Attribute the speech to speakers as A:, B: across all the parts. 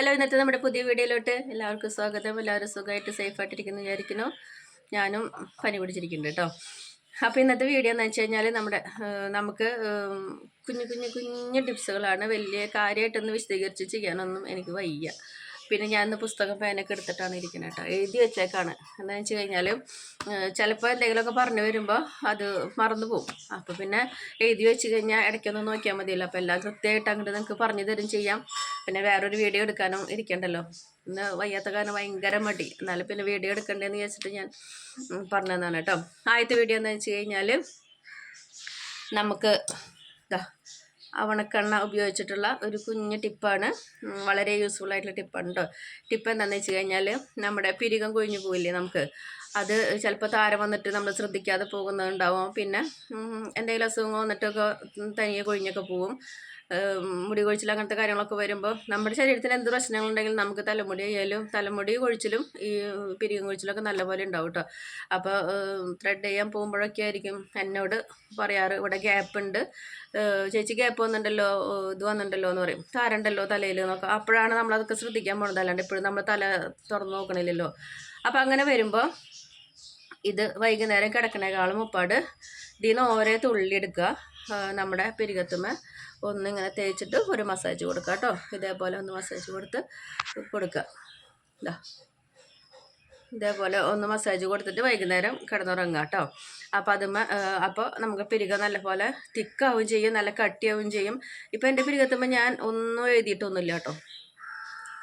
A: Hello ഇന്നത്തെ നമ്മുടെ പുതിയ വീഡിയോയിലോട്ട് എല്ലാവർക്കും സ്വാഗതം. എല്ലാവരും സുഖമായിട്ട് സേഫായിട്ടിരിക്കുന്നു വിചാരിക്കുന്നു. ഞാനും പനി പിടിച്ചിരിക്കുന്നുണ്ട് കേട്ടോ. അപ്പോൾ ഇന്നത്തെ വീഡിയോ എന്ന് വെച്ച് കഴിഞ്ഞാൽ നമ്മുടെ നമുക്ക് കുഞ്ഞു കുഞ്ഞു കുഞ്ഞു ടിപ്സുകളാണ് വലിയ കാര്യമായിട്ടൊന്ന് വിശദീകരിച്ച് ചെയ്യാനൊന്നും എനിക്ക് വയ്യ. പിന്നെ ഞാൻ ഇന്ന് പുസ്തകം പേനൊക്കെ എടുത്തിട്ടാണ് ഇരിക്കുന്നത് കേട്ടോ. എഴുതി വെച്ചേക്കാണ്. എന്താണെന്ന് വെച്ച് കഴിഞ്ഞാൽ ചിലപ്പോൾ എന്തെങ്കിലുമൊക്കെ പറഞ്ഞു വരുമ്പോൾ അത് മറന്നു പോകും അപ്പോൾ പിന്നെ എഴുതി വെച്ച് കഴിഞ്ഞാൽ ഇടയ്ക്കൊന്ന് നോക്കിയാൽ മതിയല്ലോ. അപ്പോൾ എല്ലാം കൃത്യമായിട്ട് അങ്ങോട്ട് നിങ്ങൾക്ക് പറഞ്ഞു തരും ചെയ്യാം. പിന്നെ വേറൊരു വീഡിയോ എടുക്കാനും ഇരിക്കണ്ടല്ലോ. ഇന്ന് വയ്യാത്ത കാരണം ഭയങ്കര മടി. എന്നാലും പിന്നെ വീഡിയോ എടുക്കണ്ടേന്ന് വിചാരിച്ചിട്ട് ഞാൻ പറഞ്ഞതാണ് കേട്ടോ. ആദ്യത്തെ വീഡിയോ എന്താണെന്ന് വെച്ച് കഴിഞ്ഞാൽ നമുക്ക് ഇതാ അവണക്കെണ്ണ ഉപയോഗിച്ചിട്ടുള്ള ഒരു കുഞ്ഞ് ടിപ്പാണ്. വളരെ യൂസ്ഫുൾ ആയിട്ടുള്ള ടിപ്പാണ് കേട്ടോ ടിപ്പ് എന്താണെന്ന് വെച്ച് കഴിഞ്ഞാൽ നമ്മുടെ പിരികം കൊഴിഞ്ഞു പോയില്ലേ നമുക്ക്? അത് ചിലപ്പോൾ താരം വന്നിട്ട് നമ്മൾ ശ്രദ്ധിക്കാതെ പോകുന്നുണ്ടാവും. പിന്നെ എന്തെങ്കിലും അസുഖം വന്നിട്ടൊക്കെ തനിയെ കൊഴിഞ്ഞൊക്കെ പോവും. മുടി കൊഴിച്ചിൽ അങ്ങനത്തെ കാര്യങ്ങളൊക്കെ വരുമ്പോൾ നമ്മുടെ ശരീരത്തിൽ എന്ത് പ്രശ്നങ്ങളുണ്ടെങ്കിലും നമുക്ക് തലമുടി ആയാലും തലമുടി കൊഴിച്ചിലും ഈ പിരികം കൊഴിച്ചിലൊക്കെ നല്ലപോലെ ഉണ്ടാവും കേട്ടോ അപ്പോൾ ത്രെഡ് ചെയ്യാൻ പോകുമ്പോഴൊക്കെ ആയിരിക്കും എന്നോട് പറയാറ്. ഇവിടെ ഗ്യാപ്പ് ഉണ്ട്. ചേച്ചി ഗ്യാപ്പ് വന്നിട്ടുണ്ടല്ലോ ഇത് വന്നിട്ടുണ്ടല്ലോ എന്ന് പറയും. താരണ്ടല്ലോ തലയിൽ എന്നൊക്കെ. അപ്പോഴാണ് നമ്മളതൊക്കെ ശ്രദ്ധിക്കാൻ പോകുന്നത് അല്ലാണ്ട് ഇപ്പോഴും നമ്മൾ തല തുറന്നു നോക്കണില്ലല്ലോ. അപ്പോൾ അങ്ങനെ വരുമ്പോൾ ഇത് വൈകുന്നേരം കിടക്കണേക്കാളും മുപ്പാട് ഇതിൽ നിന്ന് ഓരോ തുള്ളി എടുക്കുക നമ്മുടെ പിരികത്തുമ്മ ഒന്നിങ്ങനെ തേച്ചിട്ട് ഒരു മസാജ് കൊടുക്കുക കേട്ടോ ഇതേപോലെ ഒന്ന് മസാജ് കൊടുത്ത് കൊടുക്കുക ഇതാ ഇതേപോലെ ഒന്ന് മസാജ് കൊടുത്തിട്ട് വൈകുന്നേരം കിടന്നുറങ്ങുക കേട്ടോ അപ്പോൾ അതുമ അപ്പോൾ നമുക്ക് പിരിക നല്ലപോലെ തിക്കാവും ചെയ്യും നല്ല കട്ടിയാവും ചെയ്യും. ഇപ്പോൾ എന്റെ പിരികത്തുമ്പോൾ ഞാൻ ഒന്നും എഴുതിയിട്ടൊന്നുമില്ല കേട്ടോ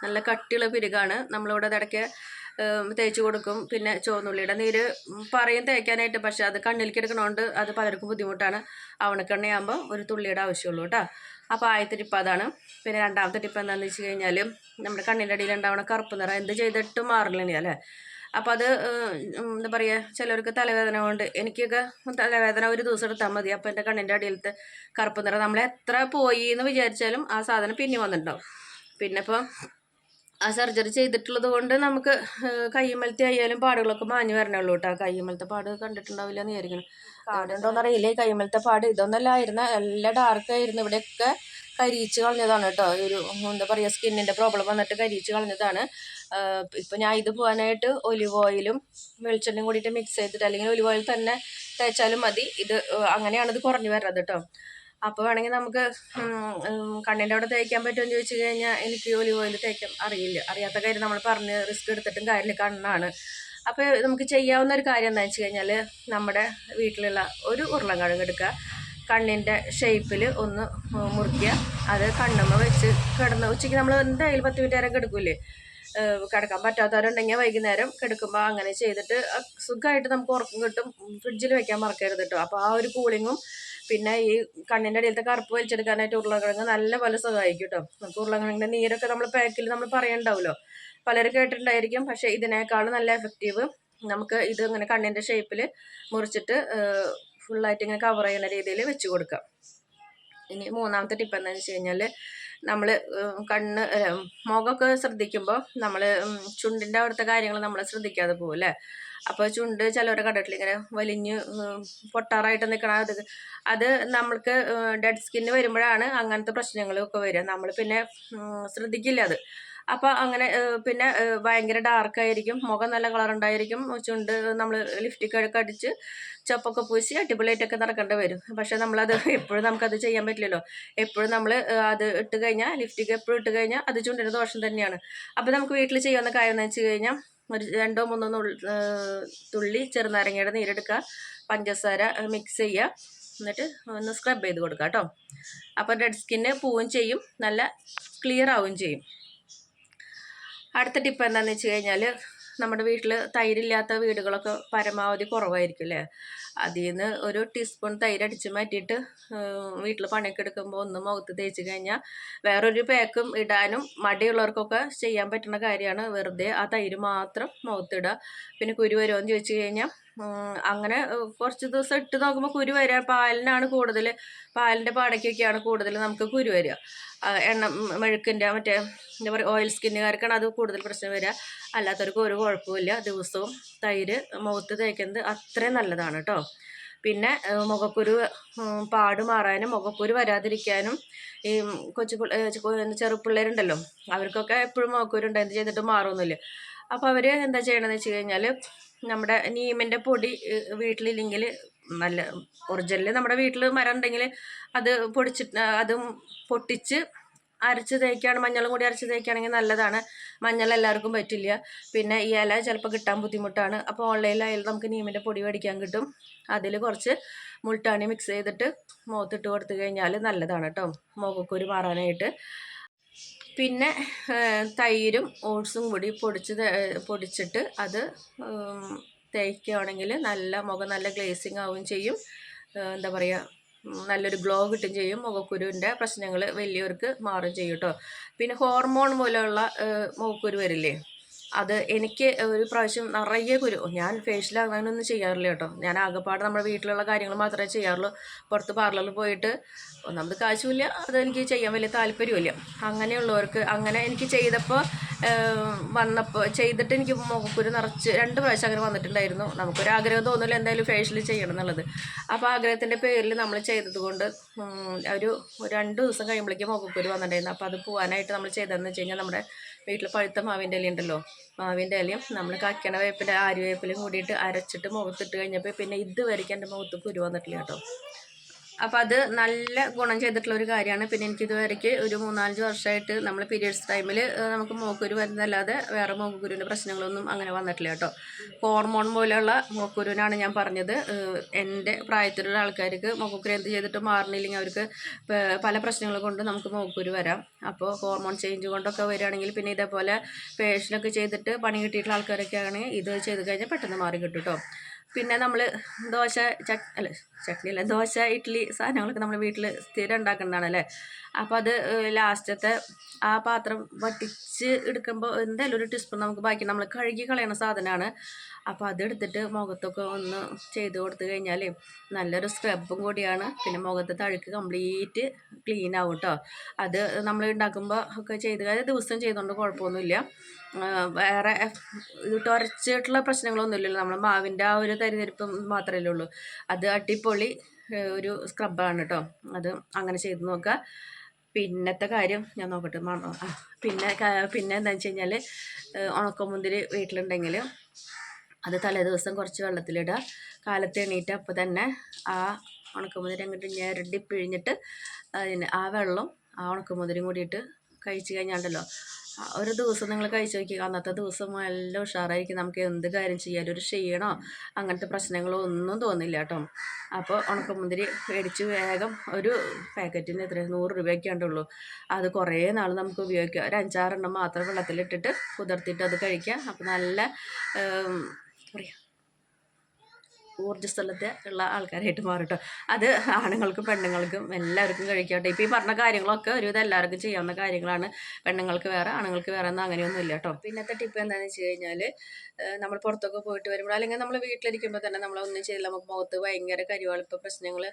A: നല്ല കട്ടിയുള്ള പിരികാണ്. നമ്മളിവിടെ ഇടയ്ക്ക് തേച്ച് കൊടുക്കും. പിന്നെ ചുവന്നുള്ളിയുടെ നീര് പറയും തേക്കാനായിട്ട്. പക്ഷെ അത് കണ്ണിലേക്ക് എടുക്കണോണ്ട് അത് പലർക്കും ബുദ്ധിമുട്ടാണ്. അവണക്കെണ്ണയാകുമ്പോൾ ഒരു തുള്ളിയുടെ ആവശ്യമുള്ളൂ കേട്ടോ. അപ്പോൾ ആദ്യത്തെ ടിപ്പ് അതാണ്. പിന്നെ രണ്ടാമത്തെ ടിപ്പ് എന്താണെന്ന് വെച്ച് കഴിഞ്ഞാൽ നമ്മുടെ കണ്ണിന്റെ അടിയിൽ ഉണ്ടാവണ കറുപ്പ് നിറം എന്ത് ചെയ്തിട്ടും മാറില്ല അല്ലേ? അപ്പോൾ അത് എന്താ പറയുക ചിലർക്ക് തലവേദന കൊണ്ട് എനിക്കൊക്കെ തലവേദന ഒരു ദിവസം എടുത്താൽ മതി. അപ്പോൾ എന്റെ കണ്ണിന്റെ അടിയിലത്തെ കറുപ്പ് നിറം നമ്മൾ എത്ര പോയി എന്ന് വിചാരിച്ചാലും ആ സാധനം പിന്നെ വന്നിട്ടുണ്ടാവും. പിന്നെ ഇപ്പോൾ ആ സർജറി ചെയ്തിട്ടുള്ളത് കൊണ്ട് നമുക്ക് കയ്യുമലത്തെ ആയാലും പാടുകളൊക്കെ മാഞ്ഞു വരണുള്ളൂ കേട്ടോ കയ്യുമലത്തെ പാട് കണ്ടിട്ടുണ്ടാവില്ല എന്ന് വിചാരിക്കണം കാടുണ്ടോന്ന് അറിയില്ല കയ്യുമലത്തെ പാട് ഇതൊന്നല്ല ആയിരുന്ന എല്ലാ ഡാർക്ക് ആയിരുന്നു. ഇവിടെയൊക്കെ കരിയിച്ച് കളഞ്ഞതാണ് കേട്ടോ ഒരു എന്താ പറയുക സ്കിന്നിന്റെ പ്രോബ്ലം വന്നിട്ട് കരിയിച്ച് കളഞ്ഞതാണ്. ഇപ്പം ഞാൻ ഇത് പോകാനായിട്ട് ഒലിവ് ഓയിലും വെളിച്ചെണ്ണയും കൂടിയിട്ട് മിക്സ് ചെയ്തിട്ട് അല്ലെങ്കിൽ ഒലിവ് ഓയിൽ തന്നെ തേച്ചാലും മതി. ഇത് അങ്ങനെയാണിത് അങ്ങനെയാണ് ഇത് കുറഞ്ഞു വരുന്നത് കേട്ടോ അപ്പോൾ വേണമെങ്കിൽ നമുക്ക് കണ്ണിന്റെ അവിടെ തേക്കാൻ പറ്റുമെന്ന് ചോദിച്ചു കഴിഞ്ഞാൽ എനിക്ക് ഒലിവ് ഓയിൽ തേക്കാൻ അറിയില്ല. അറിയാത്ത കാര്യം നമ്മൾ പറഞ്ഞ് റിസ്ക് എടുത്തിട്ടും കാര്യമില്ല. കണ്ണാണ്. അപ്പോൾ നമുക്ക് ചെയ്യാവുന്ന ഒരു കാര്യം എന്താണെന്ന് വെച്ച് കഴിഞ്ഞാൽ നമ്മുടെ വീട്ടിലുള്ള ഒരു ഉരുളൻകിഴങ്ങ് എടുക്കുക. കണ്ണിന്റെ ഷേപ്പിൽ ഒന്ന് മുറിക്കുക. അത് കണ്ണമ്മ വെച്ച് കിടന്ന് ഉച്ചയ്ക്ക് നമ്മൾ എന്തായാലും പത്ത് മിനിറ്റ് നേരം കിടക്കൂലേ കിടക്കാൻ പറ്റാത്തവരുണ്ടെങ്കിൽ വൈകുന്നേരം കിടക്കുമ്പോൾ അങ്ങനെ ചെയ്തിട്ട് സുഖമായിട്ട് നമുക്ക് ഉറക്കം കിട്ടും. ഫ്രിഡ്ജിൽ വെക്കാൻ മറക്കരുത് കേട്ടോ അപ്പോൾ ആ ഒരു കൂളിങ്ങും പിന്നെ ഈ കണ്ണിന്റെ അടിയിലത്തെ കറുപ്പ് വലിച്ചെടുക്കാനായിട്ട് ഉരുളക്കിഴങ്ങ് നല്ല പോലെ സഹായിക്കും കേട്ടോ നമുക്ക് ഉരുളക്കിഴങ്ങിന്റെ നീരൊക്കെ നമ്മൾ പാക്കിൽ നമ്മൾ പറയണ്ടാവുമല്ലോ പലരും കേട്ടിട്ടുണ്ടായിരിക്കും. പക്ഷേ ഇതിനേക്കാളും നല്ല എഫക്റ്റീവ് നമുക്ക് ഇത് ഇങ്ങനെ കണ്ണിന്റെ ഷേപ്പിൽ മുറിച്ചിട്ട് ഫുള്ളായിട്ട് ഇങ്ങനെ കവർ ചെയ്യുന്ന രീതിയിൽ വെച്ച് കൊടുക്കാം. ഇനി മൂന്നാമത്തെ ടിപ്പ് എന്താണെന്ന് വെച്ച് കഴിഞ്ഞാൽ നമ്മൾ കണ്ണ് മുഖമൊക്കെ ശ്രദ്ധിക്കുമ്പോൾ നമ്മൾ ചുണ്ടിന്റെ അവിടുത്തെ കാര്യങ്ങൾ നമ്മൾ ശ്രദ്ധിക്കാതെ പോകും അല്ലേ? അപ്പോൾ ചുണ്ട് ചിലവരെ കണ്ടിട്ടില്ല? ഇങ്ങനെ വലിഞ്ഞ് പൊട്ടാറായിട്ട് നിൽക്കണ അത് അത് നമ്മൾക്ക് ഡെഡ് സ്കിന്ന് വരുമ്പോഴാണ് അങ്ങനത്തെ പ്രശ്നങ്ങളൊക്കെ വരിക. നമ്മൾ പിന്നെ ശ്രദ്ധിക്കില്ല അത്. അപ്പോൾ അങ്ങനെ പിന്നെ ഭയങ്കര ഡാർക്ക് ആയിരിക്കും. മുഖം നല്ല കളർ ഉണ്ടായിരിക്കും. ചുണ്ട് നമ്മൾ ലിഫ്റ്റിക്കൊക്കെ അടിച്ച് ചപ്പൊക്കെ പൂശി അടിപൊളിയായിട്ടൊക്കെ നടക്കേണ്ടി വരും. പക്ഷെ നമ്മളത് എപ്പോഴും നമുക്കത് ചെയ്യാൻ പറ്റില്ലല്ലോ. എപ്പോഴും നമ്മൾ അത് ഇട്ട് കഴിഞ്ഞാൽ ലിഫ്റ്റിക്ക് എപ്പോഴും ഇട്ട് കഴിഞ്ഞാൽ അത് ചുണ്ടിന് ദോഷം തന്നെയാണ്. അപ്പോൾ നമുക്ക് വീട്ടിൽ ചെയ്യാവുന്ന കാര്യം എന്ന് വെച്ച് കഴിഞ്ഞാൽ ഒരു രണ്ടോ മൂന്നോ തുള്ളി ചെറുനാരങ്ങയുടെ നീരെടുക്കുക. പഞ്ചസാര മിക്സ് ചെയ്യുക. എന്നിട്ട് ഒന്ന് സ്ക്രബ് ചെയ്ത് കൊടുക്കുക കേട്ടോ. അപ്പോൾ ഡെഡ് സ്കിന്ന് പോവുകയും ചെയ്യും. നല്ല ക്ലിയർ ആവുകയും ചെയ്യും. അടുത്ത ടിപ്പ് എന്താണെന്ന് വെച്ച് കഴിഞ്ഞാൽ നമ്മുടെ വീട്ടിൽ തൈരില്ലാത്ത വീടുകളൊക്കെ പരമാവധി കുറവായിരിക്കും അല്ലേ അതിൽ നിന്ന് ഒരു ടീസ്പൂൺ തൈര് അടിച്ച് മാറ്റിയിട്ട് വീട്ടിൽ പണിയൊക്കെ എടുക്കുമ്പോൾ ഒന്ന് മുഖത്ത് തേച്ച് കഴിഞ്ഞാൽ വേറൊരു പാക്കും ഇടാനും മടിയുള്ളവർക്കൊക്കെ ചെയ്യാൻ പറ്റുന്ന കാര്യമാണ്. വെറുതെ ആ തൈര് മാത്രം മുഖത്തിടുക. പിന്നെ കുരു വരുമോ എന്ന് ചോദിച്ചു കഴിഞ്ഞാൽ അങ്ങനെ കുറച്ച് ദിവസം ഇട്ട് നോക്കുമ്പോൾ കുരു വരിക പാലിനാണ് കൂടുതൽ പാലിന്റെ പാടയ്ക്കൊക്കെയാണ് കൂടുതൽ നമുക്ക് കുരു വരിക എണ്ണ മെഴുക്കിന്റെ മറ്റേ എന്താ പറയുക ഓയിൽ സ്കിന്നുകാർക്കാണ് അത് കൂടുതൽ പ്രശ്നം വരിക അല്ലാത്തവർക്ക് ഒരു കുഴപ്പമില്ല ദിവസവും തൈര് മുഖത്ത് തേക്കുന്നത് അത്രയും നല്ലതാണ് കേട്ടോ. പിന്നെ മുഖക്കുരു പാട് മാറാനും മുഖക്കുരു വരാതിരിക്കാനും ഈ കൊച്ചു ചെറുപ്പിള്ളേരുണ്ടല്ലോ അവർക്കൊക്കെ എപ്പോഴും മുഖക്കുരു ഉണ്ട് എന്ത് ചെയ്തിട്ട് മാറുന്നില്ല അപ്പോൾ അവർ എന്താ ചെയ്യണമെന്ന് വെച്ച് കഴിഞ്ഞാൽ നമ്മുടെ നീമിന്റെ പൊടി വീട്ടിലില്ലെങ്കിൽ നല്ല ഒറിജിനൽ നമ്മുടെ വീട്ടിൽ മരം ഉണ്ടെങ്കിൽ അത് പൊടിച്ചിട്ട് അതും പൊട്ടിച്ച് അരച്ച് തേക്കുകയാണ് മഞ്ഞളും കൂടി അരച്ച് തേക്കുകയാണെങ്കിൽ നല്ലതാണ്. മഞ്ഞൾ എല്ലാവർക്കും പറ്റില്ല. പിന്നെ ഈ ഇല ചിലപ്പോൾ കിട്ടാൻ ബുദ്ധിമുട്ടാണ്. അപ്പോൾ ഓൺലൈനിലായാലും നമുക്ക് നീമിന്റെ പൊടി മേടിക്കാൻ കിട്ടും. അതിൽ കുറച്ച് മുൾട്ടാണി മിക്സ് ചെയ്തിട്ട് മുഖത്തിട്ട് കൊടുത്തു കഴിഞ്ഞാൽ നല്ലതാണ് കേട്ടോ. മുഖക്കുരു മാറാനായിട്ട്. പിന്നെ തൈരും ഓട്സും കൂടി പൊടിച്ച് പൊടിച്ചിട്ട് അത് തേക്കുകയാണെങ്കിൽ നല്ല മുഖം നല്ല ഗ്ലേസിങ് ആവുകയും ചെയ്യും. എന്താ പറയുക നല്ലൊരു ഗ്ലോ കിട്ടും ചെയ്യും. മുഖക്കുരുവിന്റെ പ്രശ്നങ്ങൾ വലിയവർക്ക് മാറും ചെയ്യും കേട്ടോ. പിന്നെ ഹോർമോൺ മൂലമുള്ള മുഖക്കുരു വരില്ലേ? അത് എനിക്ക് ഒരു പ്രാവശ്യം നിറയെ കുരു ഞാൻ ഫേഷ്യൽ അങ്ങനെയൊന്നും ചെയ്യാറില്ല കേട്ടോ. ഞാൻ ആകെപ്പാട് നമ്മുടെ വീട്ടിലുള്ള കാര്യങ്ങൾ മാത്രമേ ചെയ്യാറുള്ളൂ. പുറത്ത് പാർലറിൽ പോയിട്ട് ഒന്നാമത് കാശുമില്ല അത് എനിക്ക് ചെയ്യാൻ വലിയ താല്പര്യമില്ല അങ്ങനെയുള്ളവർക്ക് അങ്ങനെ എനിക്ക് ചെയ്തപ്പോൾ വന്നപ്പോൾ ചെയ്തിട്ട് എനിക്ക് മുഖക്കുരു നിറച്ച് രണ്ട് പ്രാവശ്യം അങ്ങനെ വന്നിട്ടുണ്ടായിരുന്നു. നമുക്കൊരു ആഗ്രഹം തോന്നില്ല എന്തായാലും ഫേഷ്യൽ ചെയ്യണം എന്നുള്ളത്. അപ്പോൾ ആഗ്രഹത്തിന്റെ പേരിൽ നമ്മൾ ചെയ്തത് കൊണ്ട് ഒരു രണ്ട് ദിവസം കഴിയുമ്പോഴേക്കും മുഖക്കുരു വന്നിട്ടുണ്ടായിരുന്നു. അപ്പോൾ അത് പോകാനായിട്ട് നമ്മൾ ചെയ്തതെന്ന് വെച്ച് കഴിഞ്ഞാൽ നമ്മുടെ വീട്ടിൽ പഴുത്ത മാവിന്റെ ഇല ഉണ്ടല്ലോ മാവിന്റെ ഇലയും നമ്മൾ കക്കണ വേപ്പിന്റെ ആര്യവേപ്പിലും കൂടിയിട്ട് അരച്ചിട്ട് മുഖത്തിട്ട് കഴിഞ്ഞപ്പോൾ പിന്നെ ഇതുവരെയ്ക്ക് എന്റെ മുഖത്ത് കുരു വന്നിട്ടില്ല കേട്ടോ. അപ്പോൾ അത് നല്ല ഗുണം ചെയ്തിട്ടുള്ള ഒരു കാര്യമാണ്. പിന്നെ എനിക്ക് ഇതുവരെയ്ക്ക് ഒരു മൂന്നാലഞ്ച് വർഷമായിട്ട് നമ്മൾ പീരിയഡ്സ് ടൈമിൽ നമുക്ക് മോക്കുരു വരുന്നതല്ലാതെ വേറെ മോക്കുരുവിന്റെ പ്രശ്നങ്ങളൊന്നും അങ്ങനെ വന്നിട്ടില്ല കേട്ടോ. ഹോർമോൺ പോലെയുള്ള മോക്കുരുവിനാണ് ഞാൻ പറഞ്ഞത്. എന്റെ പ്രായത്തിലുള്ള ആൾക്കാർക്ക് മോക്കുരു എന്ത് ചെയ്തിട്ട് മാറണില്ലെങ്കിൽ അവർക്ക് പല പ്രശ്നങ്ങൾ കൊണ്ട് നമുക്ക് മോക്കുരു വരാം. അപ്പോൾ ഹോർമോൺ ചേഞ്ച് കൊണ്ടൊക്കെ വരികയാണെങ്കിൽ പിന്നെ ഇതേപോലെ പേഷ്യനൊക്കെ ചെയ്തിട്ട് പണി കിട്ടിയിട്ടുള്ള ആൾക്കാരൊക്കെ ആണെങ്കിൽ ഇത് ചെയ്ത് കഴിഞ്ഞാൽ പെട്ടെന്ന് മാറി കിട്ടും കേട്ടോ. പിന്നെ നമ്മൾ ദോശ ചട് അല്ല ചട്നി അല്ല ദോശ ഇഡ്ഡലി സാധനങ്ങളൊക്കെ നമ്മൾ വീട്ടിൽ സ്ഥിരം ഉണ്ടാക്കുന്നതാണ് അല്ലേ? അപ്പോൾ അത് ലാസ്റ്റത്തെ ആ പാത്രം വട്ടിച്ച് എടുക്കുമ്പോൾ എന്തായാലും ഒരു ടീസ്പൂൺ നമുക്ക് ബാക്കി നമ്മൾ കഴുകി കളയണ സാധനമാണ് അപ്പോൾ അതെടുത്തിട്ട് മുഖത്തൊക്കെ ഒന്ന് ചെയ്ത് കൊടുത്തു കഴിഞ്ഞാൽ നല്ലൊരു സ്ക്രബും കൂടിയാണ്. പിന്നെ മുഖത്തെ തഴുക്ക് കംപ്ലീറ്റ് ക്ലീൻ ആവും കേട്ടോ അത് നമ്മൾ ഉണ്ടാക്കുമ്പോൾ ഒക്കെ ചെയ്ത് ദിവസം ചെയ്തുകൊണ്ട് കുഴപ്പമൊന്നുമില്ല. വേറെ ഇത് പ്രശ്നങ്ങളൊന്നും ഇല്ലല്ലോ നമ്മൾ മാവിന്റെ ആ ഒരു തരിതരിപ്പ് മാത്രമല്ലേ ഉള്ളൂ. അത് അടിപൊളി ഒരു സ്ക്രബാണ് കേട്ടോ അത് അങ്ങനെ ചെയ്ത് നോക്കുക പിന്നത്തെ കാര്യം ഞാൻ നോക്കട്ടെ. മണോ പിന്നെ പിന്നെ എന്താണെന്ന് വെച്ച് കഴിഞ്ഞാൽ ഉണക്കമുന്തിരി വീട്ടിലുണ്ടെങ്കിൽ അത് തലേ ദിവസം കുറച്ച് വെള്ളത്തിലിടുക കാലത്ത് എണീറ്റ് അപ്പോൾ തന്നെ ആ ഉണക്കമുന്തിരി അങ്ങോട്ട് ഞെരടി പിഴിഞ്ഞിട്ട് അതിന് ആ വെള്ളം ആ ഉണക്കമുന്തിരിയും കൂടിയിട്ട് കഴിച്ച് കഴിഞ്ഞാണ്ടല്ലോ. ഒരു ദിവസം നിങ്ങൾ കഴിച്ചു നോക്കി അന്നത്തെ ദിവസം നല്ല ഉഷാറായിരിക്കും. നമുക്ക് എന്ത് കാര്യം ചെയ്യാനും ഒരു ക്ഷീണോ അങ്ങനത്തെ പ്രശ്നങ്ങളോ ഒന്നും തോന്നില്ല കേട്ടോ. അപ്പോൾ ഉണക്കമുന്തിരി മേടിച്ച് വേഗം ഒരു പാക്കറ്റിന് എത്ര? നൂറ് രൂപയൊക്കെയാണ്ടുള്ളൂ അത് കുറേ നാൾ നമുക്ക് ഉപയോഗിക്കാം. ഒരു അഞ്ചാറെണ്ണം മാത്രം വെള്ളത്തിലിട്ടിട്ട് കുതിർത്തിട്ട് അത് കഴിക്കാം. അപ്പോൾ നല്ല പറയാം ഊർജസ്വലത്തെ ഉള്ള ആൾക്കാരായിട്ട് മാറിട്ടോ. അത് ആണുങ്ങൾക്കും പെണ്ണുങ്ങൾക്കും എല്ലാവർക്കും കഴിക്കട്ടെ. ഇപ്പോൾ ഈ പറഞ്ഞ കാര്യങ്ങളൊക്കെ ഒരുവിധം എല്ലാവർക്കും ചെയ്യാവുന്ന കാര്യങ്ങളാണ്. പെണ്ണുങ്ങൾക്ക് വേറെ ആണുങ്ങൾക്ക് വേറെ ഒന്നും അങ്ങനെയൊന്നും ഇല്ല കേട്ടോ പിന്നത്തെ ടിപ്പ് എന്താണെന്ന് വെച്ച് കഴിഞ്ഞാൽ നമ്മൾ പുറത്തൊക്കെ പോയിട്ട് വരുമ്പോൾ അല്ലെങ്കിൽ നമ്മൾ വീട്ടിലിരിക്കുമ്പോൾ തന്നെ നമ്മളൊന്നും ചെയ്തില്ല നമുക്ക് മുഖത്ത് ഭയങ്കര കരിവാളിപ്പ് പ്രശ്നങ്ങൾ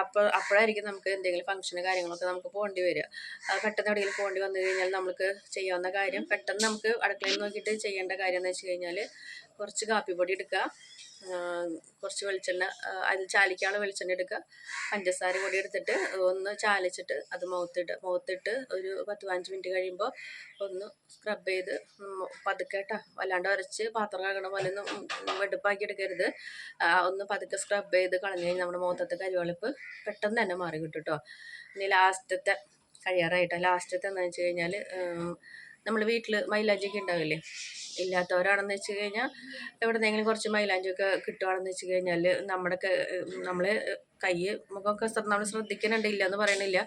A: അപ്പോൾ അപ്പോഴായിരിക്കും നമുക്ക് എന്തെങ്കിലും ഫംഗ്ഷന് കാര്യങ്ങളൊക്കെ നമുക്ക് പോകേണ്ടി വരിക. പെട്ടെന്ന് എവിടെയെങ്കിലും പോകേണ്ടി വന്നു കഴിഞ്ഞാൽ നമുക്ക് ചെയ്യാവുന്ന കാര്യം പെട്ടെന്ന് നമുക്ക് അടുക്കളയിൽ നോക്കിയിട്ട് ചെയ്യേണ്ട കാര്യം എന്ന് വെച്ച് കഴിഞ്ഞാൽ കുറച്ച് കാപ്പിപ്പൊടി എടുക്കുക. കുറച്ച് വെളിച്ചെണ്ണ അതിൽ ചാലിക്കാനുള്ള വെളിച്ചെണ്ണ എടുക്കുക. പഞ്ചസാര കൂടി എടുത്തിട്ട് ഒന്ന് ചാലിച്ചിട്ട് അത് മുഖത്തിട്ട് മുഖത്തിട്ട് ഒരു പത്ത് പതിനഞ്ച് മിനിറ്റ് കഴിയുമ്പോൾ ഒന്ന് സ്ക്രബ് ചെയ്ത് പതുക്കെ കേട്ടോ വല്ലാണ്ട് ഉരച്ച് പാത്രം കഴുകണ പോലെ ഒന്ന് വെടുപ്പാക്കി എടുക്കരുത്. ഒന്ന് പതുക്കെ സ്ക്രബ് ചെയ്ത് കളഞ്ഞു കഴിഞ്ഞാൽ നമ്മുടെ മുഖത്തത്തെ കരിവെളുപ്പ് പെട്ടെന്ന് തന്നെ മാറി കിട്ടും കേട്ടോ ഇനി ലാസ്റ്റത്തെ കഴിയാറായിട്ടോ. ലാസ്റ്റത്തെ എന്താണെന്ന് വെച്ച് കഴിഞ്ഞാൽ നമ്മൾ വീട്ടിൽ മൈലാഞ്ചിയൊക്കെ ഉണ്ടാവില്ലേ? ഇല്ലാത്തവരാണെന്ന് വെച്ച് കഴിഞ്ഞാൽ എവിടെന്നെങ്കിലും കുറച്ച് മൈലാഞ്ചിയൊക്കെ കിട്ടുകയാണെന്ന് വെച്ച് കഴിഞ്ഞാൽ നമ്മുടെ നമ്മൾ കൈ മുഖമൊക്കെ നമ്മൾ ശ്രദ്ധിക്കുന്നുണ്ട് ഇല്ല എന്ന് പറയണില്ല.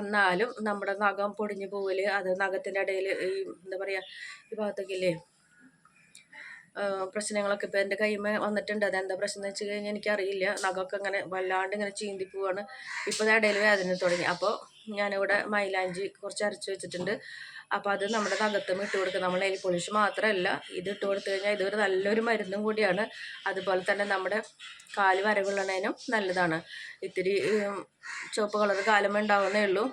A: എന്നാലും നമ്മുടെ നഖം പൊടിഞ്ഞു പോകൽ അത് നഖത്തിന്റെ ഇടയിൽ ഈ എന്താ പറയുക ഈ ഭാഗത്തൊക്കെ പ്രശ്നങ്ങളൊക്കെ ഇപ്പോൾ എന്റെ കൈമ വന്നിട്ടുണ്ട്. അതെന്താ പ്രശ്നം എന്ന് വെച്ച് കഴിഞ്ഞാൽ എനിക്കറിയില്ല. നഖമൊക്കെ ഇങ്ങനെ വല്ലാണ്ട് ഇങ്ങനെ ചീന്തി പോവാണ്. ഇപ്പോൾ ഇടയിൽ വേദന തുടങ്ങി. അപ്പോൾ ഞാനിവിടെ മൈലാഞ്ചി കുറച്ച് അരച്ച് വെച്ചിട്ടുണ്ട്. അപ്പോൾ അത് നമ്മുടെ നഖത്തും ഇട്ട് കൊടുക്കുക. നമ്മൾ നെയിൽ പോളിഷ് മാത്രമല്ല ഇത് ഇട്ട് കൊടുത്തു കഴിഞ്ഞാൽ ഇതൊരു നല്ലൊരു മരുന്നും കൂടിയാണ്. അതുപോലെ തന്നെ നമ്മുടെ കാൽ വരവുള്ളതിനും നല്ലതാണ്. ഇത്തിരി ചുവപ്പ് കളർ കാലമേ ഉണ്ടാവുന്നേ ഉള്ളൂ.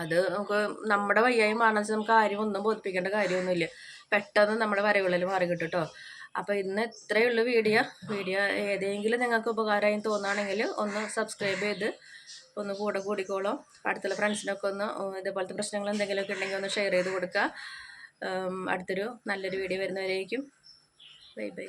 A: അത് നമുക്ക് നമ്മുടെ വയ്യായ്മ വെച്ചാൽ നമുക്ക് ആരും ഒന്നും ബോധിപ്പിക്കേണ്ട കാര്യമൊന്നുമില്ല. പെട്ടെന്ന് നമ്മുടെ വരകളിൽ മാറി കിട്ടും കേട്ടോ അപ്പോൾ ഇന്ന് ഇത്രയേ ഉള്ളൂ വീഡിയോ. വീഡിയോ ഏതെങ്കിലും നിങ്ങൾക്ക് ഉപകാരമായി തോന്നുകയാണെങ്കിൽ ഒന്ന് സബ്സ്ക്രൈബ് ചെയ്ത് ഒന്ന് കൂടെ കൂടിക്കോളും. അടുത്തുള്ള ഫ്രണ്ട്സിനൊക്കെ ഒന്ന് ഇതുപോലത്തെ പ്രശ്നങ്ങൾ എന്തെങ്കിലുമൊക്കെ ഉണ്ടെങ്കിൽ ഒന്ന് ഷെയർ ചെയ്ത് കൊടുക്കുക. അടുത്തൊരു നല്ലൊരു വീഡിയോ വരുന്നവരേക്കും. Bye bye